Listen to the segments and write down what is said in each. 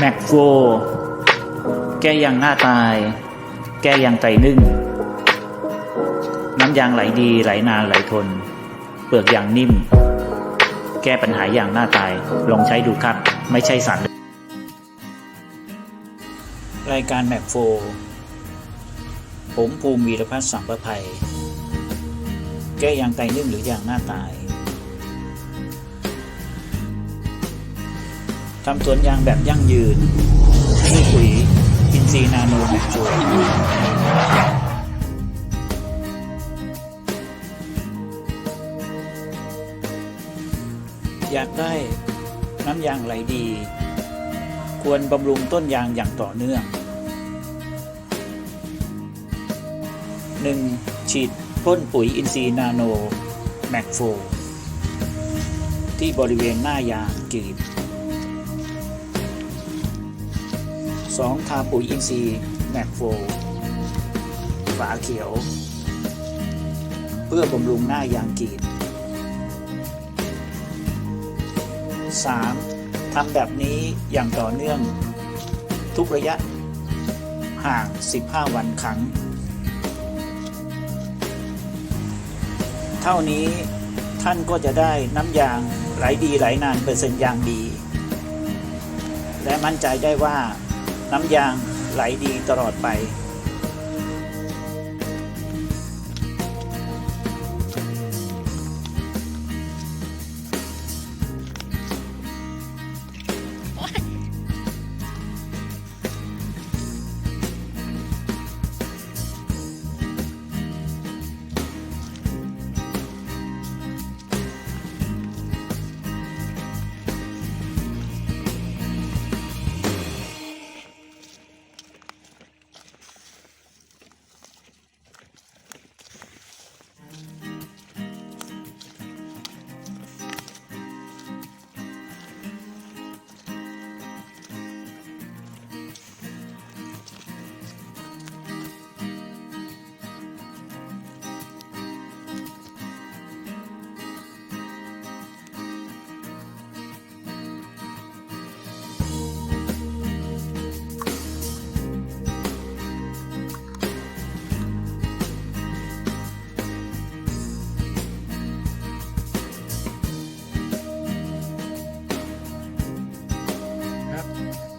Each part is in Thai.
แม็กโฟแก้ยังหน้าตาย แก้ยังไตนึ่ง น้ำยางไหลดีไหลนานไหลทน เปลือกยางนิ่ม แก้ปัญหายางหน้าตาย ลองใช้ดูครับ ไม่ใช่สารรายการแม็กโฟผมภูมิวีรพัฒน์สัมประภัย แก้ยางไตนึ่งหรือยางหน้าตาย ทำสวนยางแบบยั่งยืนด้วยปุ๋ยอินทรีย์นาโนแมกโฟอยากได้น้ำยางไหลดี ควรบำรุงต้นยางอย่างต่อเนื่อง 1. ฉีดพ่นปุ๋ยอินทรีย์นาโนแมกโฟที่บริเวณหน้ายางกรีด 2. ทาปุ๋ยอินทรีย์แมกโฟฝาเขียว เพื่อบำรุงหน้ายางกรีด 3. ทำแบบนี้อย่างต่อเนื่องทุกระยะห่าง 15 วันครั้ง เท่านี้ท่านก็จะได้น้ำยางไหลดีไหลนานเปอร์เซ็นต์ยางดี และมั่นใจได้ว่า น้ำยางไหลดีตลอดไป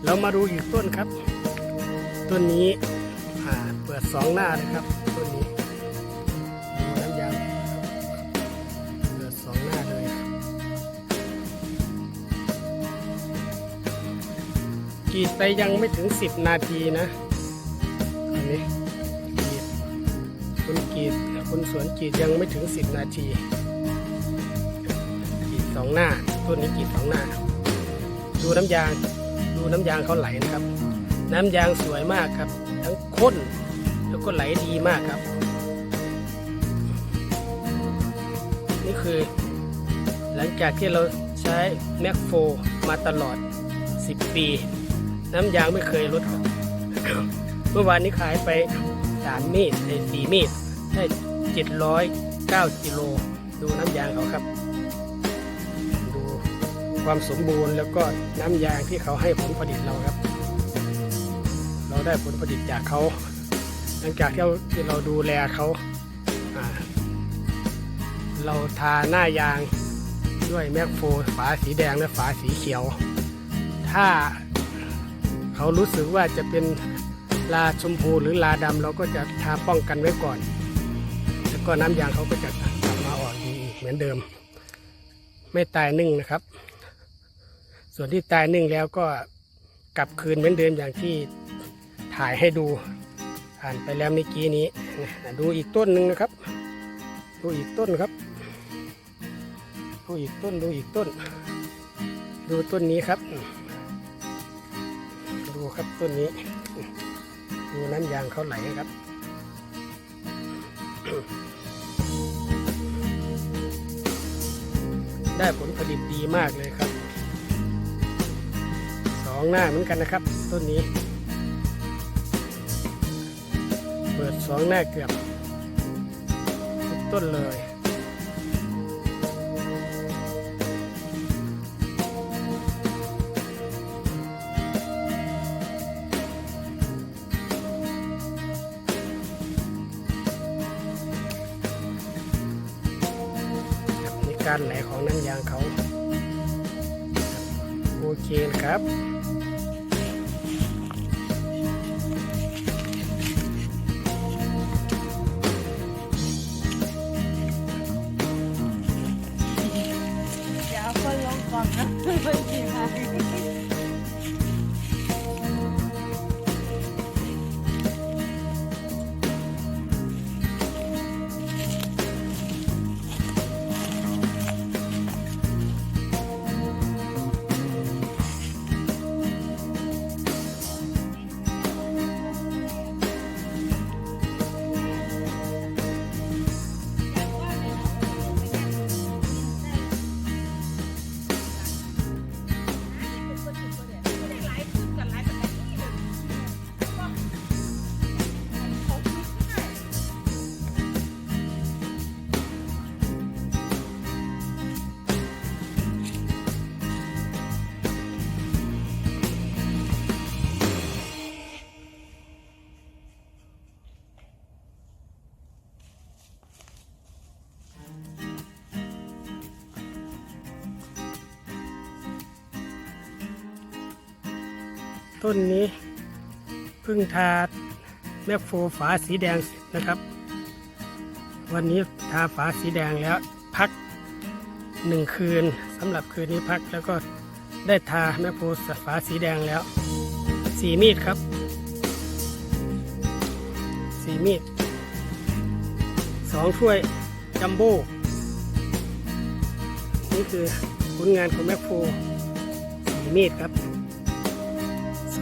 เรามาดูอีกต้นครับ ต้นนี้อ่าเปิดสองหน้านะครับ ต้นนี้ดูน้ำยางเปิดสองหน้าเลยกีดไปยังไม่ถึงสิบนาทีนะอันนี้กีดคนกีดคนสวนกีดยังไม่ถึงสิบนาทีกีดสองหน้า ต้นนี้กีดสองหน้า ดูน้ำยาง ดูน้ำยางเขาไหลนะครับ น้ำยางสวยมากครับ ทั้งข้นแล้วก็ไหลดีมากครับ นี่คือหลังจากที่เราใช้แมคโฟมาตลอด 10 ปี น้ำยางไม่เคยลดครับ เมื่อวานนี้ขายไป3มีดได้4มีดได้709กิโล ดูน้ำยางเขาครับดู ความสมบูรณ์ แล้วก็น้ำยางที่เขาให้ผลผลิตเราครับ เราได้ผลผลิตจากเขาหลังจากที่เราที่เราดูแลเขาเราทาหน้ายางด้วยแมกโฟฝาสีแดงและฝาสีเขียว ถ้าเขารู้สึกว่าจะเป็นลาชมพูหรือลาดำเราก็จะทาป้องกันไว้ก่อน แล้วก็น้ำยางเขาก็จะกลับมาออกดีอีกเหมือนเดิม ไม่ตายนึ่งนะครับ ส่วนที่ตายนึ่งแล้วก็กลับคืนเหมือนเดิมอย่างที่ถ่ายให้ดูผ่านไปแล้วเมื่อกี้นี้ดูอีกต้นหนึ่งนะครับ ดูอีกต้นครับ ดูอีกต้นดูอีกต้น ดูต้นนี้ครับ ดูครับต้นนี้ ดูน้ำยางเขาไหลครับได้ผลผลิตดีมากเลยครับ องหน้าเหมือนกันนะครับ ต้นนี้ เปิดสองหน้าเกือบทุกต้นเลยการไหลของน้ำยางเขา โอเคครับ ต้นนี้เพิ่งทาแมคโฟฝาสีแดงนะครับ วันนี้ทาฝาสีแดงแล้วพักหนึ่งคืนสำหรับคืนนี้พักแล้วก็ได้ทาแมคโฟฝาสีแดงแล้ว สีมีดครับ สีมีดสองถ้วยจัมโบ้นี่คือผลงานของแมคโฟสีมีดครับ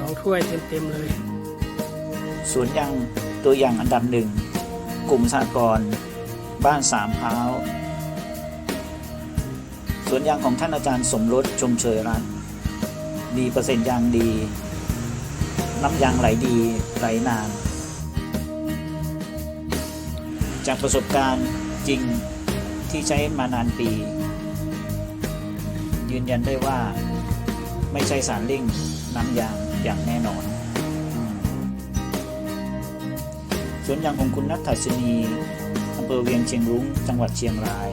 องถ้วยเต็มๆเลย สวนยางตัวอย่างอันดับหนึ่ง กลุ่มสหกรบ้านสามพร้าสวนยางของท่านอาจารย์สมรสชมเชยรัตน์มีเปอร์เซ็นต์ยางดี น้ำยางไหลดีไหลนาน จากประสบการณ์จริงที่ใช้มานานปี ยืนยันได้ว่าไม่ใช่สารลิ่งน้ำยาง อย่างแน่นอน สวนยางของคุณนัทธัศนีอำเภอเวียงเชียงรุ้ง จังหวัดเชียงราย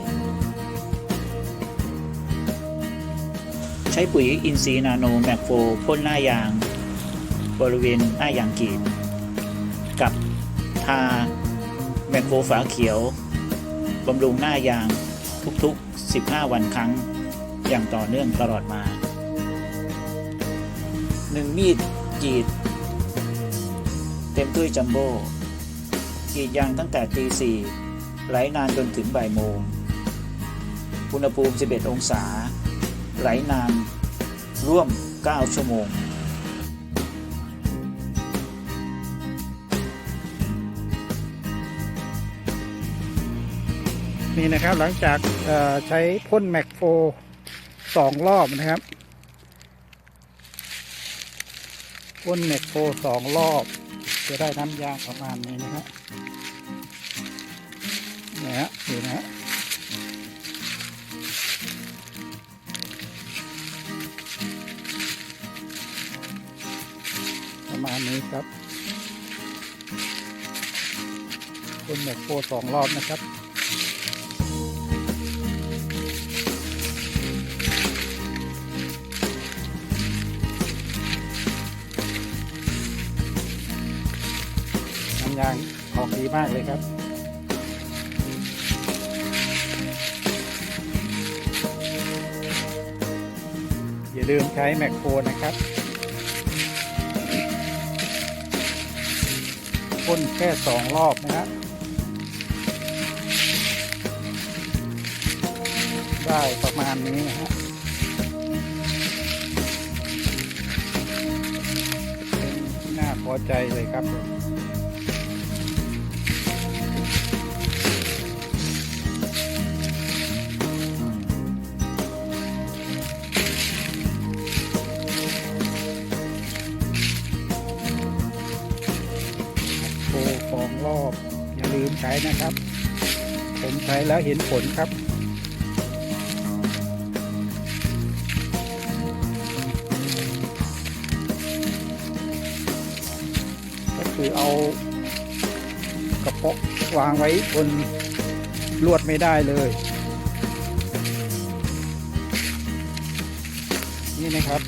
ใช้ปุ๋ยอินทรีย์นาโนแมกโฟพ่นหน้ายาง บริเวณหน้ายางกีด กับทาแมกโฟฝาเขียวบำรุงหน้ายางทุกๆ 15 วันครั้ง อย่างต่อเนื่องตลอดมา หนึ่งมีดกรีด เต็มด้วยจัมโบ้กรีดยางตั้งแต่ตีสี่ไหลนานจนถึงบ่ายโมง อุณหภูมิ 11 องศา ไหลนาน ร่วม 9 ชั่วโมง นี่นะครับหลังจากใช้พ่นแม็กโฟสองรอบนะครับ พ่นแม็กโฟสองรอบ จะได้น้ำยางประมาณนี้นะฮะเนี่ยฮะดูนะฮะประมาณนี้ครับพ่นแม็กโฟสองรอบนะครับ ยางออกดีมากเลยครับอย่าลืมใช้แมคโครนะครับพ่นแค่สองรอบนะฮะได้ประมาณนี้นะฮะเป็นที่น่าพอใจเลยครับ ฟองรอบ อย่าลืมใช้นะครับ ผมใช้แล้วเห็นผลครับก็คือเอากระป๋อะวางไว้บนลวดไม่ได้เลย นี่นะครับ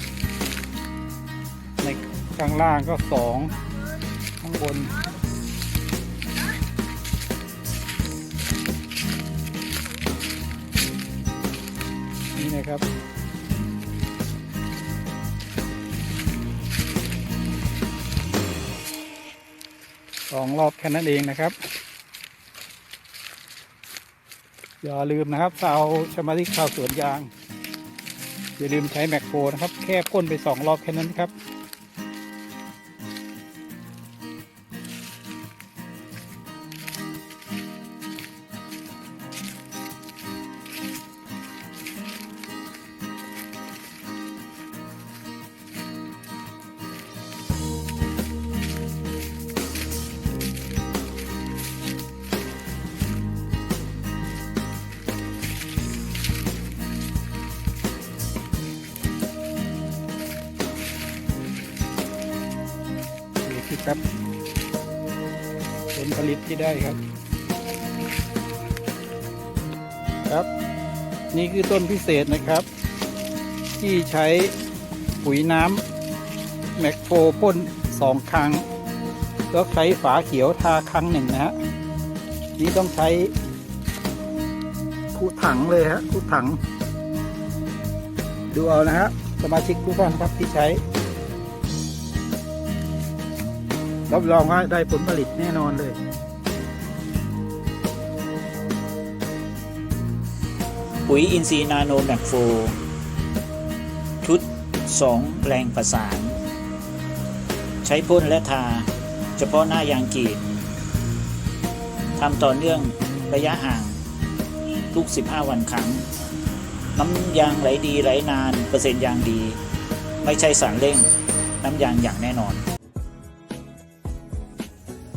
ในข้างล่างก็สองข้างบน นี่ครับ สองรอบแค่นั้นเองนะครับ อย่าลืมนะครับถ้าเอาสมาธิข้าวสวนยาง อย่าลืมใช้แมกโครนะครับ แค่พ่นไปสองรอบแค่นั้นครับ ที่ได้ครับ ครับ นี่คือต้นพิเศษนะครับ ที่ใช้ปุ๋ยน้ำแมคโฟพ่นสองครั้ง แล้วใช้ฝาเขียวทาครั้งหนึ่งนะฮะนี่ต้องใช้คูถังเลยฮะคูถัง ดูเอานะฮะสมาชิกทุกท่านครับที่ใช้รับรองว่าได้ผลผลิตแน่นอนเลย ปุ๋ยอินทรีย์นาโนแมกโฟชุด 2 แรงประสาน ใช้พ่นและทา เฉพาะหน้ายางกีดทำต่อเนื่องระยะห่าง ทุก 15 วันครั้ง น้ำยางไหลดีไหลนาน เปอร์เซ็นต์ยางดี ไม่ใช่สารเร่ง น้ำยางอย่างแน่นอน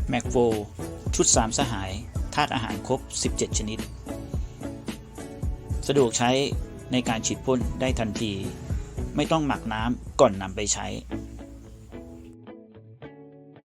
แมกโฟชุด 3 สหายธาตุอาหารครบ 17 ชนิด สะดวกใช้ในการฉีดพ่นได้ทันที ไม่ต้องหมักน้ำก่อนนำไปใช้